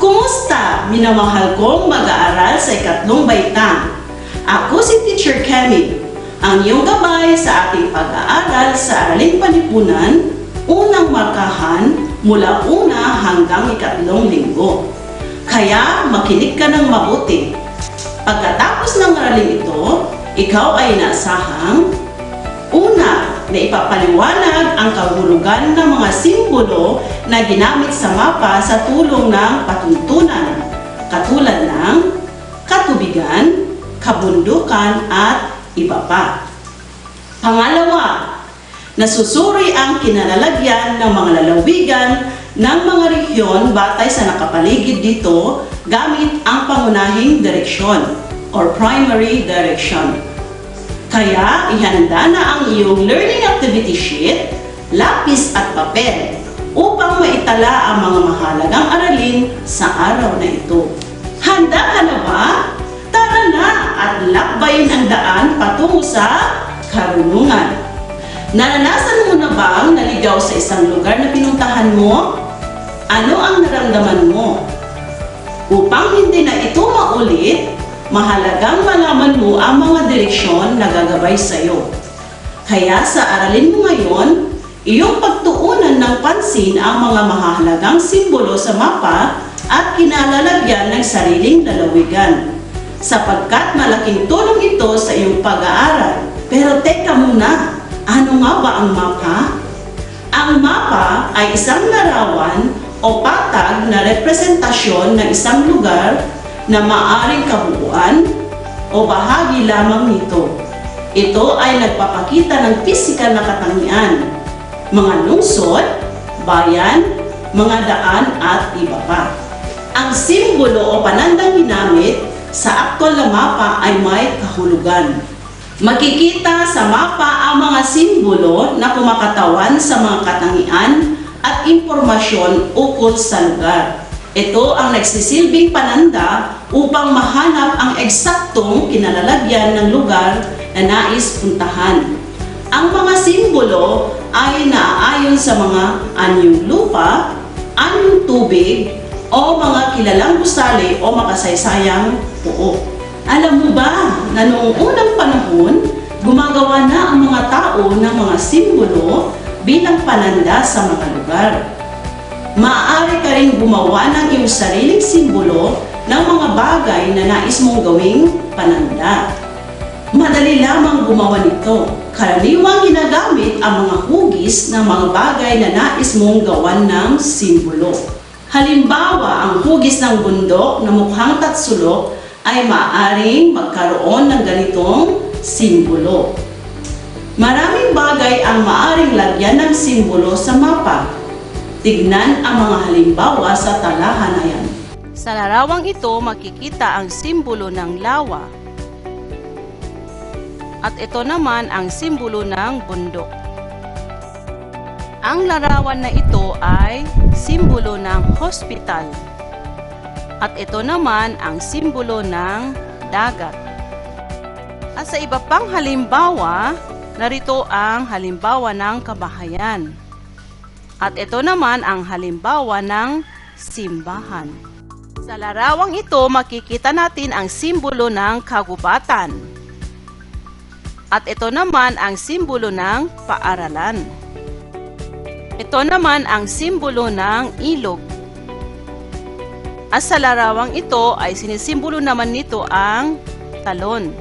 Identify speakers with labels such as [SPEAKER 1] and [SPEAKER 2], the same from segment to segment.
[SPEAKER 1] Kumusta, minamahal kong mag-aaral sa ikatlong baitang? Ako si Teacher Kemi, ang iyong gabay sa ating pag-aaral sa Araling Panipunan, unang markahan mula una hanggang ikatlong linggo. Kaya makinig ka ng mabuti. Pagkatapos ng araling ito, ikaw ay nasahang Una, na ipapaliwanag ang kahulugan ng mga simbolo na ginamit sa mapa sa tulong ng patuntunan, katulad ng katubigan, kabundukan, at iba pa. Pangalawa, nasusuri ang kinalalagyan ng mga lalawigan ng mga rehiyon batay sa nakapaligid dito gamit ang pangunahing direksyon or primary direction. Kaya, ihanda na ang iyong learning activity sheet, lapis at papel upang maitala ang mga mahalagang aralin sa araw na ito. Handa ka na ba? Tara na at lakbayin ang daan patungo sa karunungan. Naranasan mo na bang naligaw sa isang lugar na pinuntahan mo? Ano ang naramdaman mo? Upang hindi na ito maulit, mahalagang malaman mo ang mga direksyon na gagabay sa iyo. Kaya sa aralin mo ngayon, iyong pagtuunan ng pansin ang mga mahalagang simbolo sa mapa at kinalalagyan ng sariling lalawigan. Sapagkat malaking tulong ito sa iyong pag-aaral. Pero teka muna, ano nga ba ang mapa? Ang mapa ay isang larawan o patag na representasyon ng isang lugar na maaring kabuuan o bahagi lamang nito. Ito ay nagpapakita ng pisikal na katangian, mga lungsod, bayan, mga daan at iba pa. Ang simbolo o panandang ginamit sa aktwal na mapa ay may kahulugan. Makikita sa mapa ang mga simbolo na kumakatawan sa mga katangian at impormasyon ukol sa lugar. Ito ang nagsisilbing pananda upang mahanap ang eksaktong kinalalagyan ng lugar na nais puntahan. Ang mga simbolo ay naaayon sa mga anyong lupa, anyong tubig, o mga kilalang gusali o makasaysayang puo. Alam mo ba na noong unang panahon, gumagawa na ang mga tao ng mga simbolo bilang pananda sa mga lugar. Maaari ka rin gumawa ng iyong sariling simbolo ng mga bagay na nais mong gawing pananda. Madali lamang gumawa nito. Karaniwang ginagamit ang mga hugis ng mga bagay na nais mong gawan ng simbolo. Halimbawa, ang hugis ng bundok na mukhang tatsulok ay maaaring magkaroon ng ganitong simbolo. Maraming bagay ang maaring lagyan ng simbolo sa mapa. Tignan ang mga halimbawa sa talahan na yan.
[SPEAKER 2] Sa larawang ito makikita ang simbolo ng lawa. At ito naman ang simbolo ng bundok. Ang larawan na ito ay simbolo ng hospital. At ito naman ang simbolo ng dagat. At sa iba pang halimbawa, narito ang halimbawa ng kabahayan. At ito naman ang halimbawa ng simbahan. Sa larawang ito, makikita natin ang simbolo ng kagubatan. At ito naman ang simbolo ng paaralan. Ito naman ang simbolo ng ilog. At sa larawang ito ay sinisimbolo naman nito ang talon.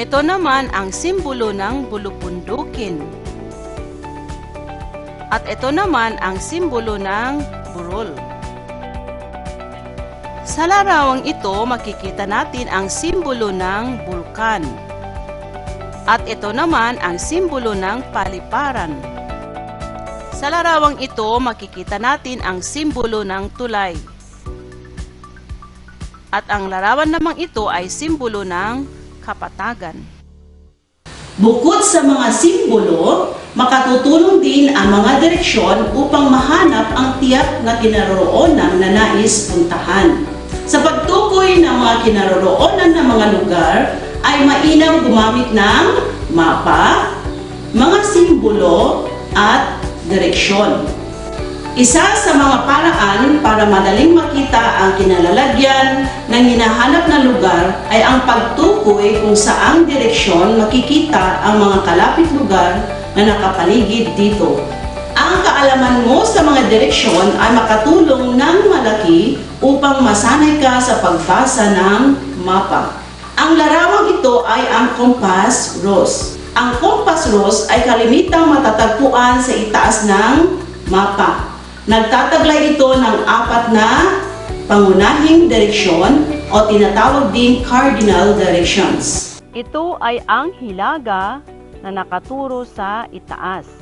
[SPEAKER 2] Ito naman ang simbolo ng bulupundukin. At ito naman ang simbolo ng burol. Sa larawang ito, makikita natin ang simbolo ng bulkan. At ito naman ang simbolo ng paliparan. Sa larawang ito, makikita natin ang simbolo ng tulay. At ang larawan namang ito ay simbolo ng kapatagan.
[SPEAKER 1] Bukod sa mga simbolo, makatutulong din ang mga direksyon upang mahanap ang tiyak na kinaroroonan na nais puntahan. Sa pagtukoy ng mga kinaroroonan ng mga lugar, ay mainam gumamit ng mapa, mga simbolo, at direksyon. Isa sa mga paraan para madaling makita ang kinalalagyan ng hinahanap na lugar ay ang pagtukoy kung saang direksyon makikita ang mga kalapit lugar na nakapaligid dito. Kaalaman mo sa mga direksyon ay makatulong ng malaki upang masanay ka sa pagbasa ng mapa. Ang larawang ito ay ang compass rose. Ang compass rose ay kalimitang matatagpuan sa itaas ng mapa. Nagtataglay ito ng apat na pangunahing direksyon o tinatawag ding cardinal directions.
[SPEAKER 2] Ito ay ang hilaga na nakaturo sa itaas.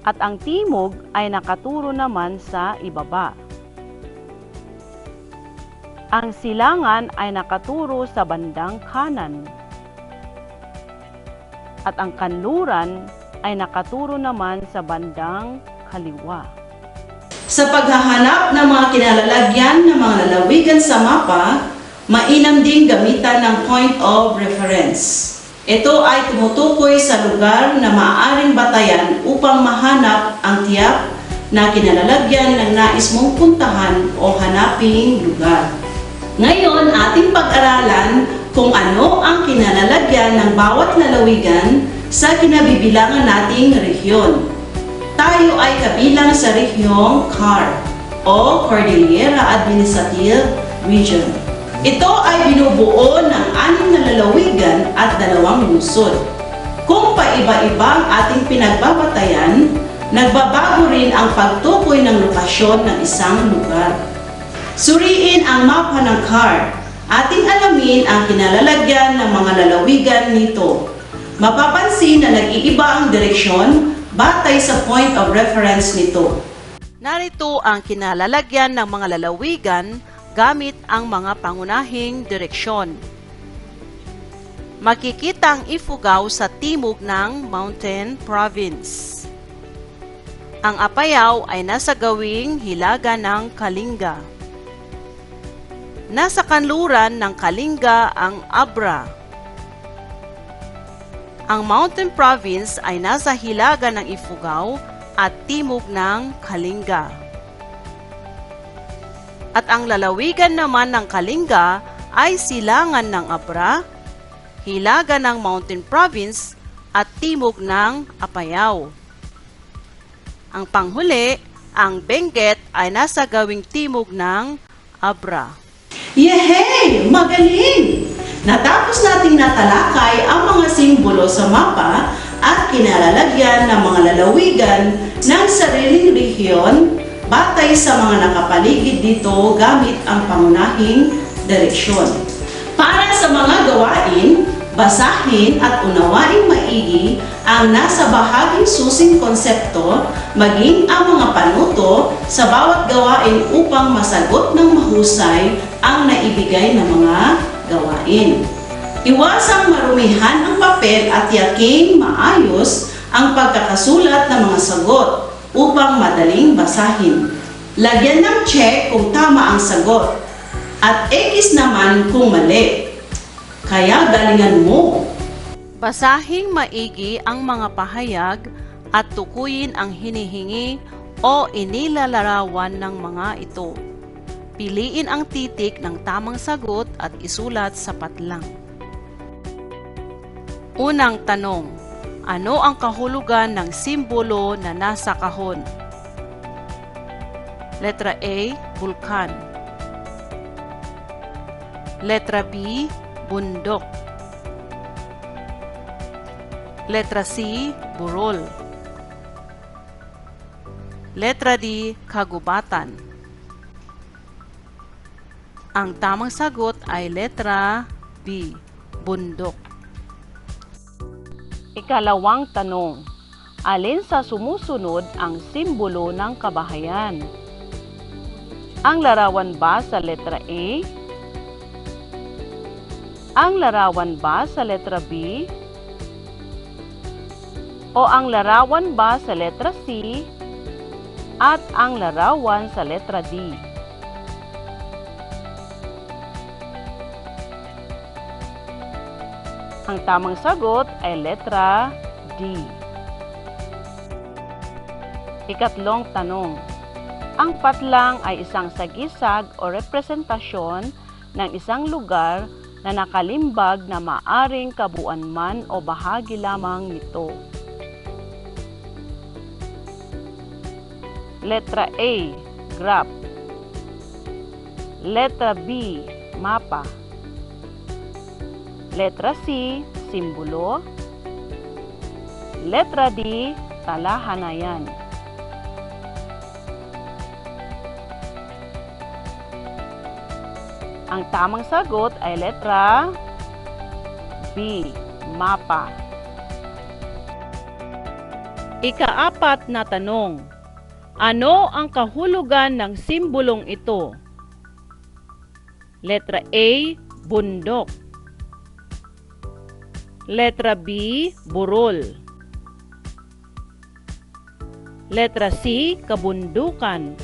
[SPEAKER 2] At ang timog ay nakaturo naman sa ibaba. Ang silangan ay nakaturo sa bandang kanan. At ang kanluran ay nakaturo naman sa bandang kaliwa.
[SPEAKER 1] Sa paghahanap ng mga kinalalagyan ng mga lalawigan sa mapa, mainam ding gamitan ng point of reference. Ito ay tumutukoy sa lugar na maaaring batayan upang mahanap ang tiyak na kinalalagyan ng nais mong puntahan o hanaping lugar. Ngayon, ating pag-aralan kung ano ang kinalalagyan ng bawat lalawigan sa kinabibilangan nating rehiyon. Tayo ay kabilang sa rehiyong CAR o Cordillera Administrative Region. Ito ay binubuo ng anim na lalawigan at dalawang lungsod. Kung paiba-iba ang ating pinagbabatayan, nagbabago rin ang pagtukoy ng lokasyon ng isang lugar. Suriin ang mapa ng CAR. Ating alamin ang kinalalagyan ng mga lalawigan nito. Mapapansin na nag-iiba ang direksyon batay sa point of reference nito.
[SPEAKER 2] Narito ang kinalalagyan ng mga lalawigan gamit ang mga pangunahing direksyon. Makikita ang Ifugao sa timog ng Mountain Province. Ang Apayao ay nasa gawing hilaga ng Kalinga. Nasa kanluran ng Kalinga ang Abra. Ang Mountain Province ay nasa hilaga ng Ifugao at timog ng Kalinga. At ang lalawigan naman ng Kalinga ay silangan ng Abra, hilaga ng Mountain Province at timog ng Apayao. Ang panghuli, ang Benguet ay nasa gawing timog ng Abra.
[SPEAKER 1] Yehey! Magaling! Natapos nating natalakay ang mga simbolo sa mapa at kinalalagyan ng mga lalawigan ng sariling rehiyon batay sa mga nakapaligid dito gamit ang pangunahing direksyon. Para sa mga gawain, basahin at unawain maigi ang nasa bahaging susing konsepto maging ang mga panuto sa bawat gawain upang masagot ng mahusay ang naibigay na mga gawain. Iwasang marumihan ang papel at yaking maayos ang pagkakasulat ng mga sagot upang madaling basahin. Lagyan ng check kung tama ang sagot at X naman kung mali. Kaya galingan mo.
[SPEAKER 2] Basahing maigi ang mga pahayag at tukuyin ang hinihingi o inilalarawan ng mga ito. Piliin ang titik ng tamang sagot at isulat sa patlang. Unang tanong, ano ang kahulugan ng simbolo na nasa kahon? Letra A, bulkan. Letra B, bundok. Letra C, burol. Letra D, kagubatan. Ang tamang sagot ay letra B, bundok. Ikalawang tanong, alin sa sumusunod ang simbolo ng kabahayan? Ang larawan ba sa letra A? Ang larawan ba sa letra B? O ang larawan ba sa letra C? At ang larawan sa letra D? Ang tamang sagot ay letra D. Ikatlong tanong. Ang patlang ay isang sagisag o representasyon ng isang lugar na nakalimbag na maaring kabuuan man o bahagi lamang nito. Letra A, graph. Letra B, mapa. Letra C, simbolo. Letra D, talahanayan. Ang tamang sagot ay letra B, mapa. Ikaapat na tanong. Ano ang kahulugan ng simbolong ito? Letra A, bundok. Letra B, burol. Letra C, kabundukan.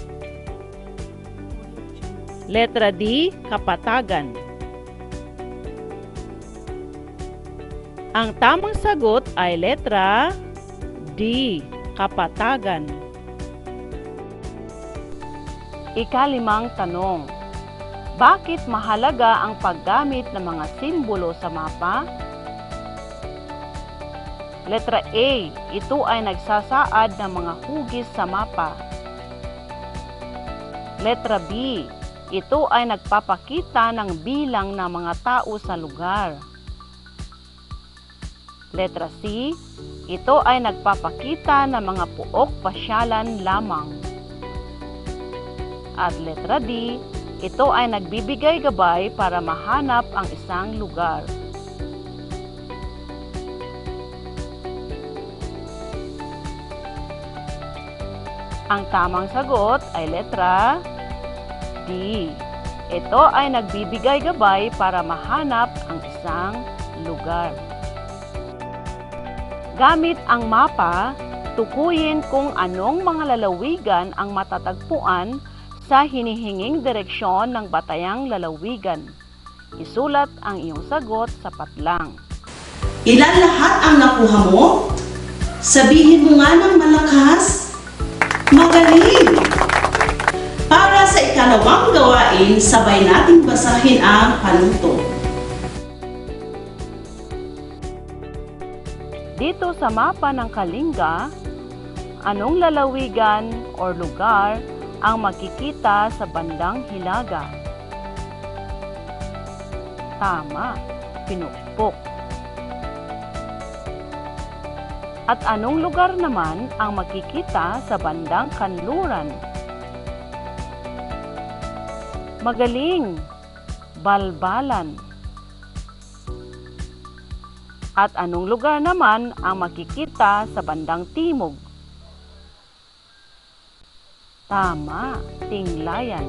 [SPEAKER 2] Letra D, kapatagan. Ang tamang sagot ay letra D, kapatagan. Ikalimang tanong. Bakit mahalaga ang paggamit ng mga simbolo sa mapa? Letra A, ito ay nagsasaad ng mga hugis sa mapa. Letra B, ito ay nagpapakita ng bilang ng mga tao sa lugar. Letra C, ito ay nagpapakita ng mga puok pasyalan lamang. At letra D, ito ay nagbibigay gabay para mahanap ang isang lugar. Ang tamang sagot ay letra D. Ito ay nagbibigay gabay para mahanap ang isang lugar. Gamit ang mapa, tukuyin kung anong mga lalawigan ang matatagpuan sa hinihinging direksyon ng batayang lalawigan. Isulat ang iyong sagot sa patlang.
[SPEAKER 1] Ilan lahat ang nakuha mo? Sabihin mo nga ng malakas. Magaling! Para sa ikalawang gawain, sabay nating basahin ang panuto.
[SPEAKER 2] Dito sa mapa ng Kalinga, anong lalawigan o lugar ang makikita sa bandang hilaga? Tama, pinukpok. At anong lugar naman ang makikita sa bandang kanluran? Magaling, balbalan. At anong lugar naman ang makikita sa bandang timog? Tama, Tinglayan.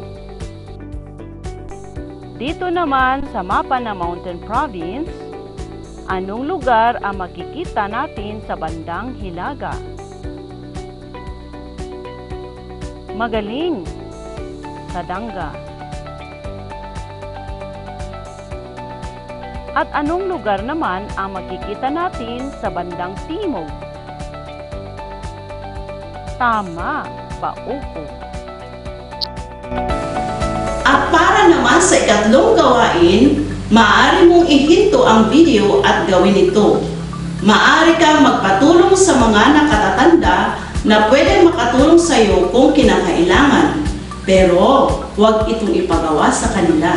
[SPEAKER 2] Dito naman sa mapa ng Mountain Province, anong lugar ang makikita natin sa bandang Hilaga? Magaling, Sadanga. At anong lugar naman ang makikita natin sa bandang timog? Tama, Pauko.
[SPEAKER 1] At para naman sa ikatlong gawain, maaari mong ihinto ang video at gawin ito. Maaari kang magpatulong sa mga nakatatanda na pwede makatulong sa iyo kung kinakailangan. Pero huwag itong ipagawa sa kanila.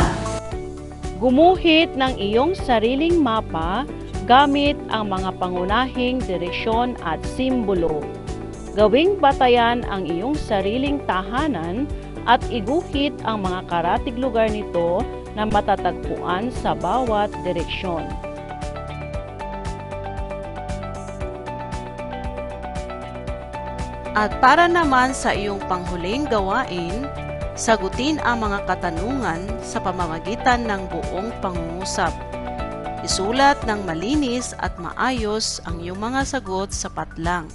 [SPEAKER 2] Gumuhit ng iyong sariling mapa gamit ang mga pangunahing direksyon at simbolo. Gawing batayan ang iyong sariling tahanan at iguhit ang mga karatig lugar nito na matatagpuan sa bawat direksyon. At para naman sa iyong panghuling gawain, sagutin ang mga katanungan sa pamamagitan ng buong pangungusap. Isulat ng malinis at maayos ang iyong mga sagot sa patlang.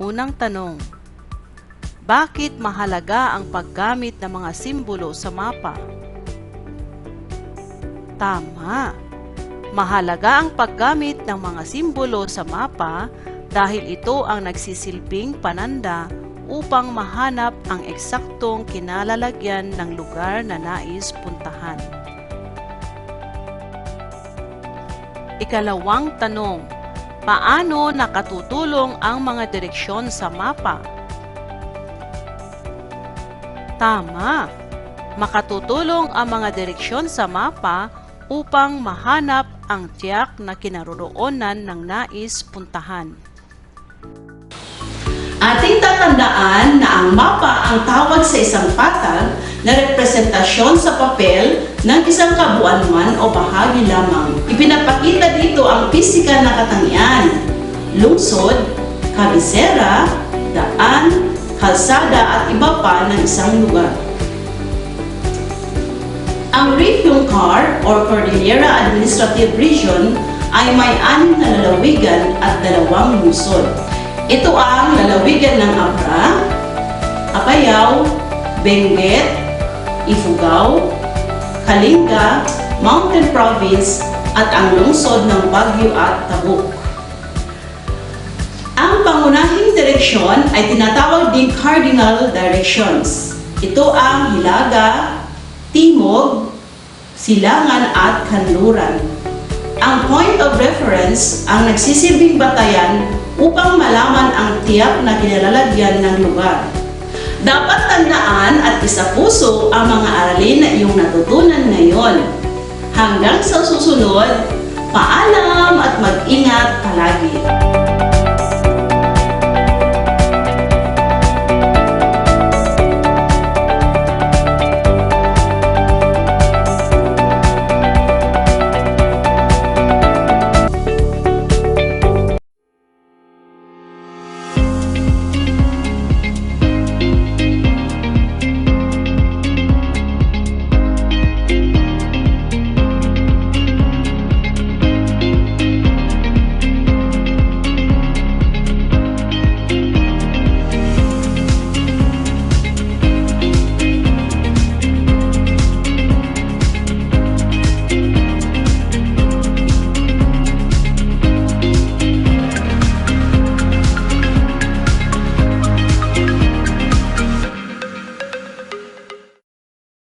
[SPEAKER 2] Unang tanong, bakit mahalaga ang paggamit ng mga simbolo sa mapa? Tama. Mahalaga ang paggamit ng mga simbolo sa mapa dahil ito ang nagsisilbing pananda upang mahanap ang eksaktong kinalalagyan ng lugar na nais puntahan. Ikalawang tanong, paano nakatutulong ang mga direksyon sa mapa? Tama! Makatutulong ang mga direksyon sa mapa upang mahanap ang tiyak na kinaroroonan ng nais puntahan.
[SPEAKER 1] Ating tatandaan na ang mapa ang tawag sa isang patag na representasyon sa papel ng isang kabuuan man o bahagi lamang. Ipinapakita dito ang pisikal na katangian, lungsod, kabisera, daan, kalsada at iba pa ng isang lugar. Ang CAR or Cordillera Administrative Region ay may anim na lalawigan at dalawang lungsod. Ito ang lalawigan ng Abra, Apayao, Benguet, Ifugao, Kalinga, Mountain Province at ang lungsod ng Baguio at Tabuk. Ang pangunahing direksyon ay tinatawag ding cardinal directions. Ito ang Hilaga, Timog, Silangan at Kanluran. Ang point of reference ang nagsisilbing batayan upang malaman ang tiyak na kinalalagyan ng lugar. Dapat tandaan at isapuso ang mga aralin na iyong natutunan ngayon. Hanggang sa susunod, paalam at mag-ingat palagi.